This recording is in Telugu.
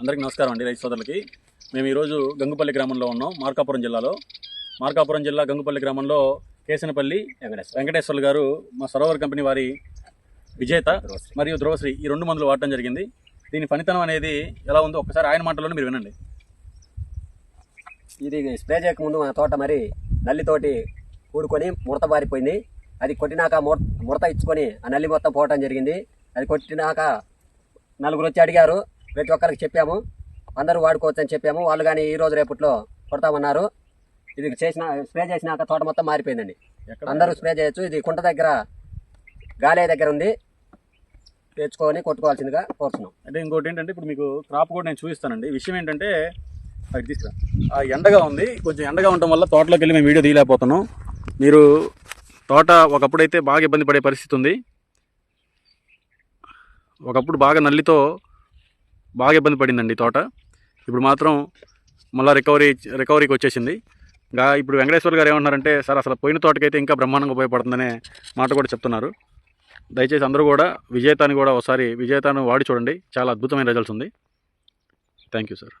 అందరికీ నమస్కారం అండి రైతు సోదరులకి. మేము ఈరోజు గంగుపల్లి గ్రామంలో ఉన్నాం మార్కాపురం జిల్లాలో. మార్కాపురం జిల్లా గంగుపల్లి గ్రామంలో కేసనపల్లి వెంకటేశ్వర్లు గారు మా సరోవర్ కంపెనీ వారి విజేత మరియు ధ్రువశ్రీ. ఈ రెండు మందులు వాడటం జరిగింది. దీని పనితనం అనేది ఎలా ఉందో ఒకసారి ఆయన మాటలోనే మీరు వినండి. ఇది స్ప్రే చేయకముందు మన తోట మరి నల్లితోటి కూడుకొని ముడత బారిపోయింది అది కొట్టినాక ముడ- ముడత ఇచ్చుకొని ఆ నల్లి మొత్తం పోవటం జరిగింది. అది కొట్టినాక నలుగురు వచ్చి అడిగారు ప్రతి ఒక్కరికి చెప్పాము. అందరూ వాడుకోవచ్చు అని చెప్పాము. వాళ్ళు కానీ ఈ రోజు రేపట్లో కొడతామన్నారు. ఇది చేసిన స్ప్రే చేసినాక తోట మొత్తం మారిపోయిందండి. అందరూ స్ప్రే చేయొచ్చు. ఇది కుంట దగ్గర గాలే దగ్గర ఉంది. తెచ్చుకొని కొట్టుకోవాల్సిందిగా కోరుతున్నాం. అంటే ఇంకోటి ఏంటంటే ఇప్పుడు మీకు క్రాప్ కూడా నేను చూపిస్తానండి. విషయం ఏంటంటే అది తీసుకురా. ఆ ఎండగా ఉంది. కొంచెం ఎండగా ఉండటం వల్ల తోటలోకి వెళ్ళి మేము వీడియో తీయలేకపోతున్నాం. మీరు తోట ఒకప్పుడైతే బాగా ఇబ్బంది పడే పరిస్థితి ఉంది. ఒకప్పుడు బాగా నల్లితో బాగా ఇబ్బంది పడిందండి తోట. ఇప్పుడు మాత్రం మళ్ళీ రికవరీ రికవరీకి వచ్చేసింది. ఇంకా ఇప్పుడు వెంకటేశ్వర్ గారు ఏమన్నారంటే సార్ అసలు పోయిన తోటకైతే ఇంకా బ్రహ్మాండంగా ఉపయోగపడుతుందనే మాట కూడా చెప్తున్నారు. దయచేసి అందరూ కూడా విజేతాన్ని కూడా ఒకసారి విజేతాను వాడి చూడండి. చాలా అద్భుతమైన రిజల్ట్స్ ఉంది. Thank you sir